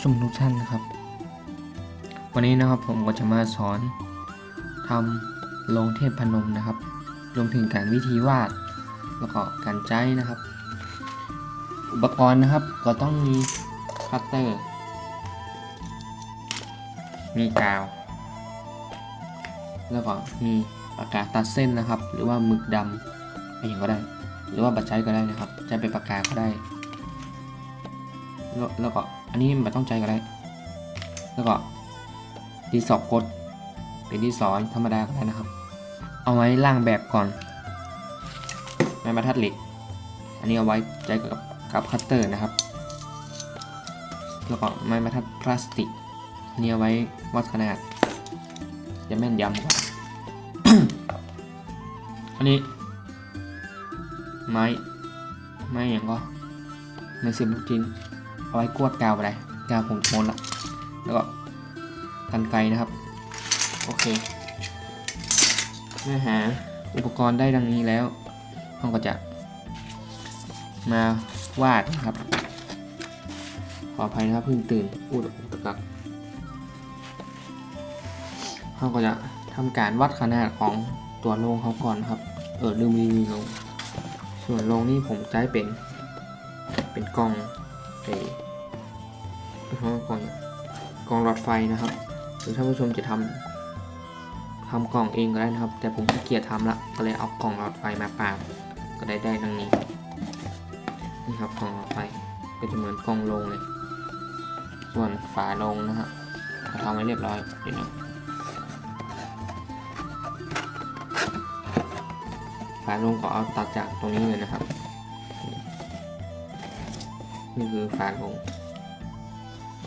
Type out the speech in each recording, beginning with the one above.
ผู้ชมทุกท่านนะครับ วันนี้นะครับผมก็จะมาสอนทำโรงเทพพนมนะครับ รวมถึงการวิธีวาดแล้วก็การใจนะครับ อุปกรณ์นะครับก็ต้องมีคัตเตอร์ มีกาว แล้วก็มีปากกาตัดเส้นนะครับ หรือว่าหมึกดำอะไรอย่างก็ได้ หรือว่าบัตรใจก็ได้นะครับ ใช้เป็นปากกาก็ได้ แล้วแล้วก็ อันนี้มันต้องใจก็ได้ แล้วก็ดินสอกดเป็นดินสอนธรรมดาก็ได้นะครับ เอาไว้ล่างแบบก่อนไม้บรรทัดเหล็ก อันนี้เอาไว้ใจกับกับคัตเตอร์นะครับ แล้วก็ไม้บรรทัดพลาสติก อันนี้เอาไว้วัดขนาดจะแม่นยำกว่าอันนี้ ไม้ ไม้อย่างก็ไม้เสียบลูกจิน เอาไว้กวดกาวไปเลยกาวผมโคนละแล้วก็กันไกนะครับ โอเคเมื่อหาอุปกรณ์ได้ดังนี้แล้วเราก็จะมาวาดนะครับ ขออภัยนะครับเพิ่งตื่นอุดอุตกักเราก็จะทำการวัดขนาดของตัวโลงเขาก่อนครับ เออลืมรีวิวลง ส่วนโลงนี่ผมใช้เป็น เป็นกล่อง เอห้องกล่องกล่องหลอดไฟนะครับหรือท่านผู้ชมจะทำทำกล่องเองก็ได้นะครับ แต่ผมขี้เกียจทำละก็เลยเอากล่องหลอดไฟมาปาบก็ได้ได้ดังนี้นี่ครับกล่องหลอดไฟก็จะเหมือนกล่องลงเลย ส่วนฝาลงนะครับทำไว้เรียบร้อยเดี๋ยวนะฝาลงก็เอาตัดจากตรงนี้เลยนะครับ นี่คือฝาโลง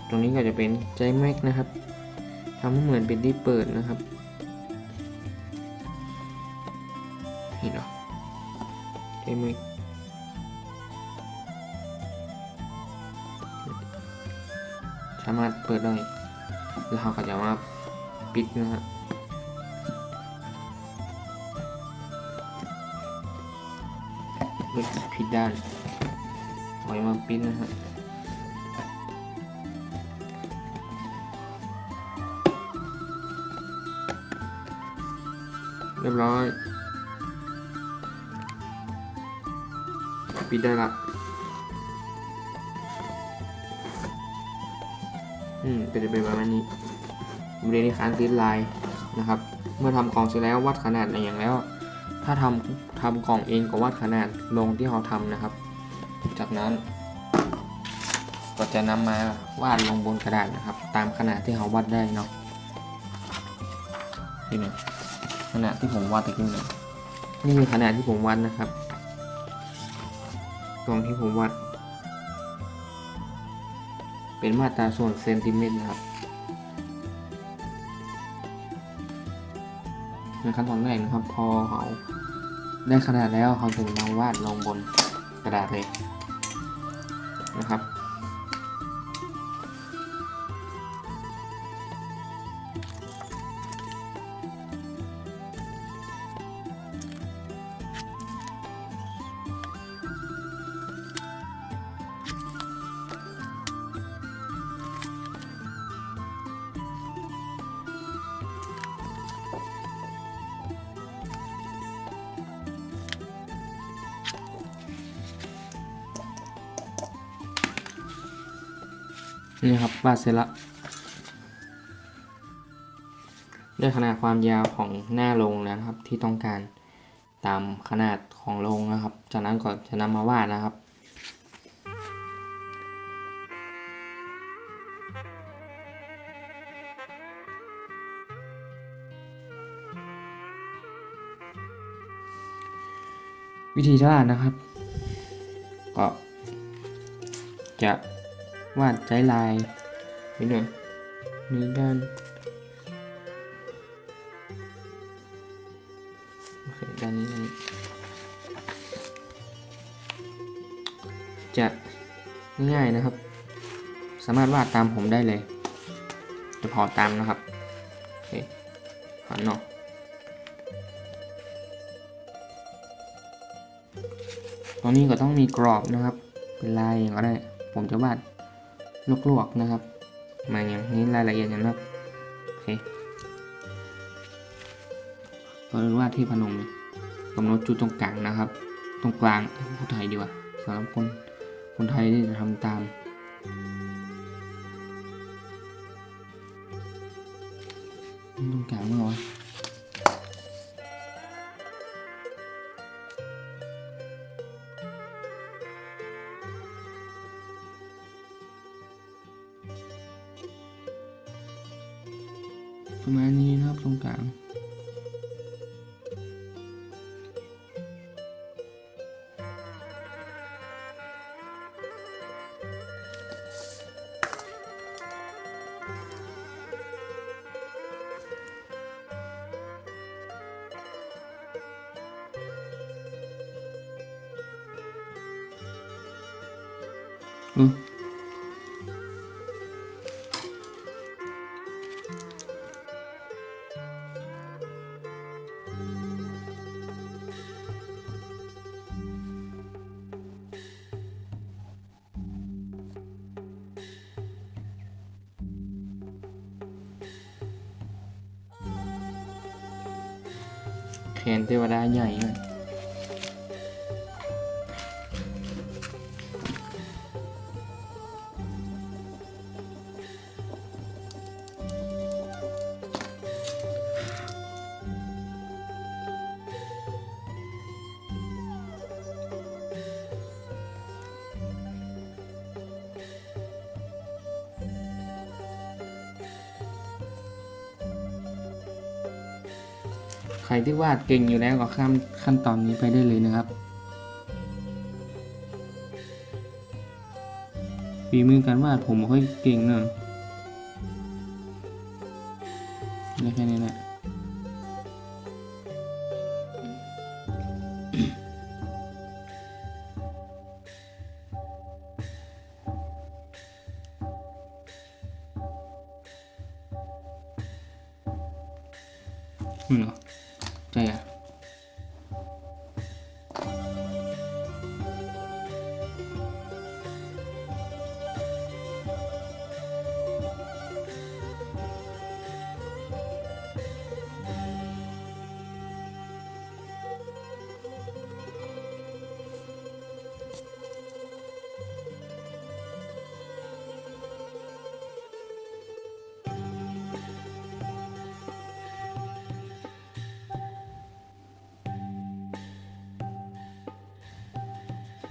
ตรงนี้ก็จะเป็นใจแม็กนะครับทำให้เหมือนเป็นที่เปิดนะครับเห็นเหรอใจแม็กสามารถเปิดได้ แล้วเราก็จะมาปิดนะครับเฮ้ยผิดด้าน ไว้มาปิดนะครับเรียบร้อย ปิดได้ละ อืม เป็นไปประมาณนี้ผมเรียนในคานติดลายนะครับ เมื่อทำกล่องเสร็จแล้ววัดขนาดอะไรอย่างแล้ว ถ้าทำทำกล่องเองก็วัดขนาดลงที่เราทำนะครับ จากนั้น ก็จะนำมาวาดลงบนกระดาษนะครับ ตามขนาดที่เราวัดได้เนาะนี่เนี่ยขนาดที่ผมวาดตะกี้เนี่ยนี่คือขนาดที่ผมวัดนะครับ ตรงที่ผมวัดเป็นมาตราส่วนเซนติเมตรนะครับในขั้นตอนแรกนะครับ พอเขาได้ขนาดแล้วเขาถึงมาวาดลงบนกระดาษเลย นี่ครับวาดเสร็จละด้วยขนาดความยาวของหน้าโรงแล้วนะครับ ที่ต้องการตามขนาดของโรงนะครับ จากนั้นก็จะนำมาวาดนะครับวิธีวาดนะครับ ก็จะ วาดใจลายไปหน่อยนี้ด้านโอเคด้านนี้ด้านนี้จะง่ายๆนะครับ สามารถวาดตามผมได้เลย จะพอตามนะครับโอเคหันเนาะตรงนี้ก็ต้องมีกรอบนะครับ เป็นลายอย่างก็ได้ ผมจะวาด ลวกๆนะครับ มาอย่างนี้รายละเอียดอย่างนะครับโอเคก็เรียกว่าที่พนมกำหนดจุดตรงกลางนะครับ ตรงกลางผู้ไทยดีกว่าสำหรับคนคนไทยที่จะทำตามตรงกลางเมื่อวะ ประมาณนี้นะครับตรงกลาง แคนเทวดาใหญ่เลย รที่วาดเก่งอยู่แล้วก็ข้ามขั้นตอนนี้ไปได้เลยนะครับฝีมือการวาดผมไม่ค่อยเก่งเนอะแค่นี้แหละ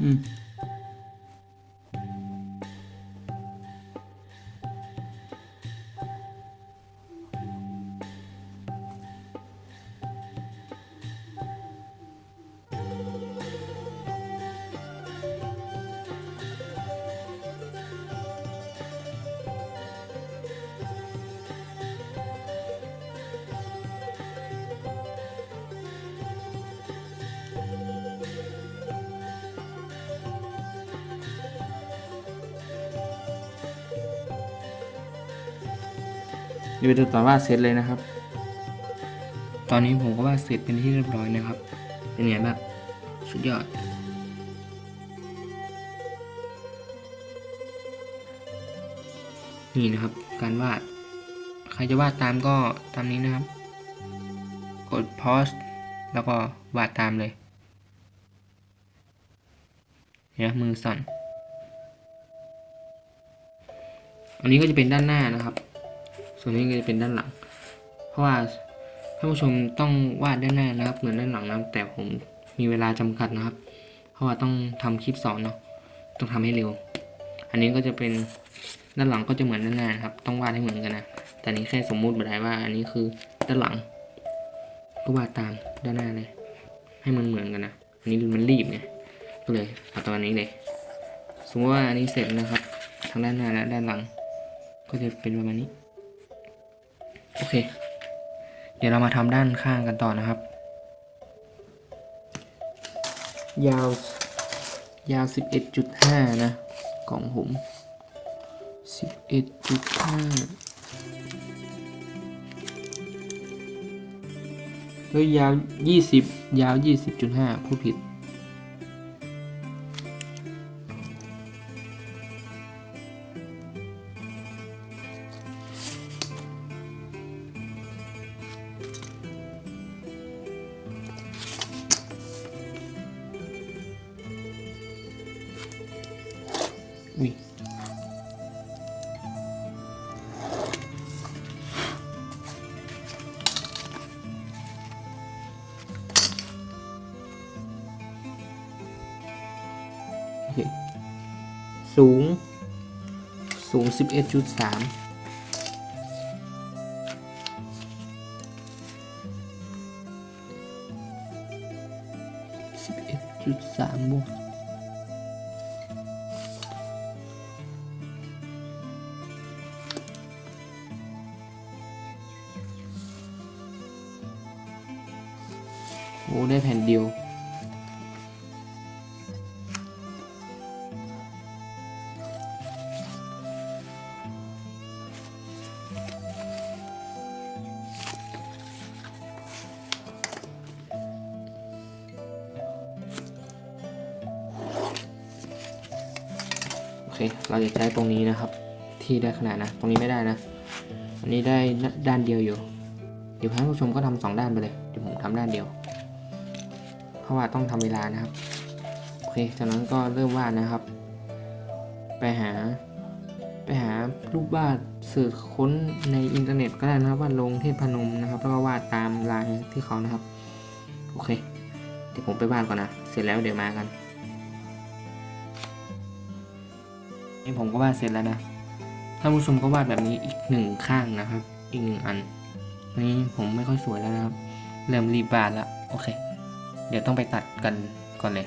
อื มเดี๋ยวไปดูตอนวาดเสร็จเลยนะครับ ตอนนี้ผมก็วาดเสร็จเป็นที่เรียบร้อยนะครับ เป็นไงบ้างสุดยอดนี่นะครับ การวาด ใครจะวาดตามก็ตามนี้นะครับ กดพอสแล้วก็วาดตามเลยเดี๋ยมือสั่น อันนี้ก็จะเป็นด้านหน้านะครับ ส่วนนี้ก็จะเป็นด้านหลัง เพราะว่าท่านผู้ชมต้องวาดด้านหน้านะครับ เหมือนด้านหลังนะแต่ผมมีเวลาจำกัดนะครับ เพราะว่าต้องทำคลิปสอนเนาะต้องทำให้เร็ว อันนี้ก็จะเป็นด้านหลังก็จะเหมือนด้านหน้านะครับ ต้องวาดให้เหมือนกันนะแต่นี้แค่สมมุติไปได้ว่า อันนี้คือด้านหลัง ก็วาดตามด้านหน้าเลย ให้มันเหมือนกันนะอันนี้มันรีบไงก็เลยเอาตอนนี้เลย สมมติว่าอันนี้เสร็จนะครับ ทางด้านหน้าและด้านหลัง ก็จะเป็นประมาณนี้ เค เดี๋ยวเรามาทำด้านข้างกันต่อนะครับ ยาว ยาว 11.5 นะ ของผม 11.5เฮ้ยยาว 20 ยาว 20.5พูดผิด สูง สูง 11.3 11.3บวกโอ้ได้แผ่นเดียว เคเราจะใช้ตรงนี้นะครับ ที่ได้ขนาดนะ ตรงนี้ไม่ได้นะ อันนี้ได้ด้านเดียวอยู่ เดี๋ยวท่านผู้ชมก็ทำสองด้านไปเลย เดี๋ยวผมทำด้านเดียว เพราะว่าต้องทำเวลานะครับ โอเค จากนั้นก็เริ่มวาดนะครับ ไปหา ไปหารูปวาดสื่อค้นในอินเทอร์เน็ตก็ได้นะครับวาดลงเทพพนมนะครับ แล้วก็วาดตามลายที่เขานะครับ โอเค เดี๋ยวผมไปวาดก่อนนะ เสร็จแล้วเดี๋ยวมากัน นี่ผมก็วาดเสร็จแล้วนะท่านผู้ชมก็วาดแบบนี้อีกหนึ่งข้างนะครับ อีกหนึ่งอัน นี่ผมไม่ค่อยสวยแล้วนะครับ เริ่มรีบวาดแล้ว โอเค เดี๋ยวต้องไปตัดกันก่อนเลย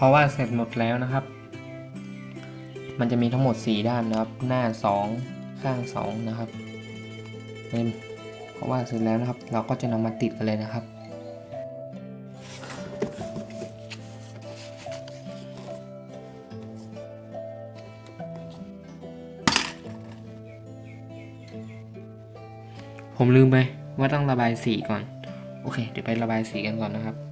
พราะว่าเสร็จหมดแล้วนะครับ มันจะมีทั้งหมด 4 ด้านนะครับ หน้า 2 ข้าง 2 นะครับเป็นเพราะว่าเสร็จแล้วนะครับ เราก็จะนำมาติดกันเลยนะครับผมลืมไปว่าต้องระบายสีก่อน โอเค เดี๋ยวไประบายสีกันก่อนนะครับ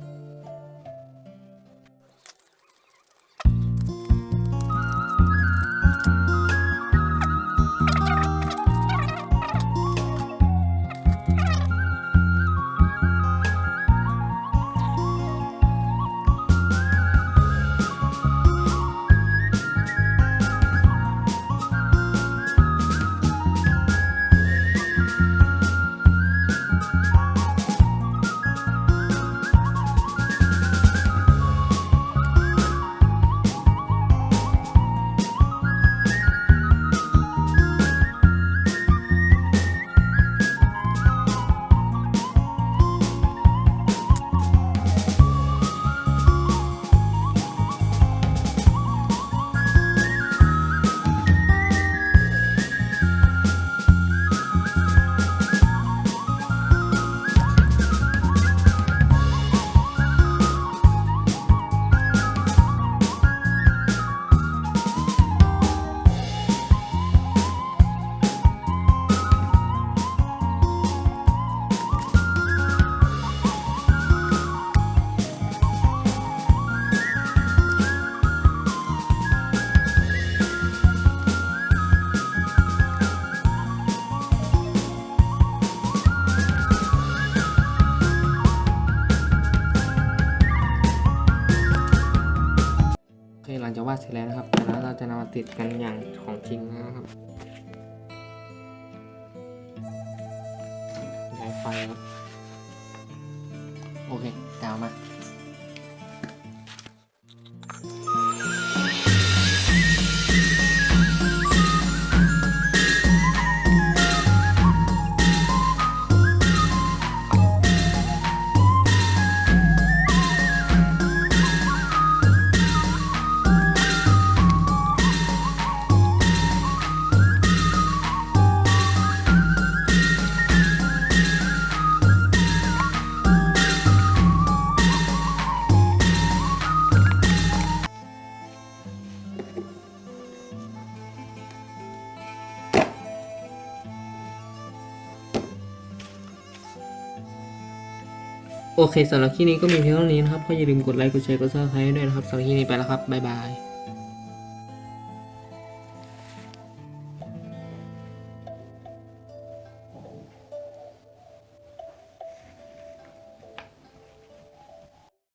ติดกันอย่างของจริงนะครับ โอเคสำหรับคลิปนี้ก็มีเพียงเท่านี้นะครับก็อย่าลืมกดไลค์กดแชร์กดซับสไครต์ด้วยนะครับสำหรับคลิปนี้ไปแล้วครับบ๊ายบาย